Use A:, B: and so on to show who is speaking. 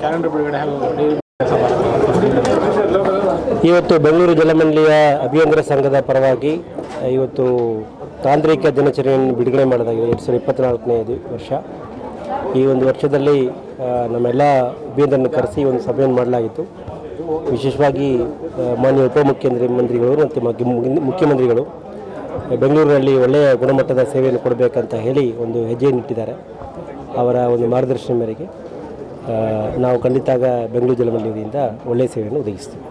A: Calendar ಬಿಡುಗಡೆ ಇವತ್ತು ಬೆಂಗಳೂರು ಜಲಮಂಡಳಿಯ ಅಭಿಯಂತರ ಸಂಘದ ಪರವಾಗಿ ಇವತ್ತು ತಾಂತ್ರಿಕ ದಿನಚರಿಯನ್ನು ಬಿಡುಗಡೆ ಮಾಡಲಾಗಿದೆ. ಎರಡು ಸಾವಿರದ ಇಪ್ಪತ್ತ್ನಾಲ್ಕನೇ ವರ್ಷ. ಈ ಒಂದು ವರ್ಷದಲ್ಲಿ ನಮ್ಮೆಲ್ಲ ಅಭಿಯಂತರನ್ನು ಕರೆಸಿ ಒಂದು ಸಭೆಯನ್ನು ಮಾಡಲಾಗಿತ್ತು. ವಿಶೇಷವಾಗಿ ಮಾನ್ಯ ಉಪಮುಖ್ಯಮಂತ್ರಿ ಮಂತ್ರಿಗಳು ಮತ್ತು ಮುಖ್ಯಮಂತ್ರಿಗಳು ಬೆಂಗಳೂರಿನಲ್ಲಿ ಒಳ್ಳೆಯ ಗುಣಮಟ್ಟದ ಸೇವೆಯನ್ನು ಕೊಡಬೇಕಂತ ಹೇಳಿ ಒಂದು ಹೆಜ್ಜೆಯನ್ನು ಇಟ್ಟಿದ್ದಾರೆ ಅವರ ಒಂದು ಮಾರ್ಗದರ್ಶನ ಮೇರೆಗೆ. ನಾವು ಖಂಡಿತಾಗ ಬೆಂಗಳೂರು ಜಲಮಂಡಳಿಯಿಂದ ಒಳ್ಳೆಯ ಸೇವೆಯನ್ನು ಒದಗಿಸ್ತೀವಿ.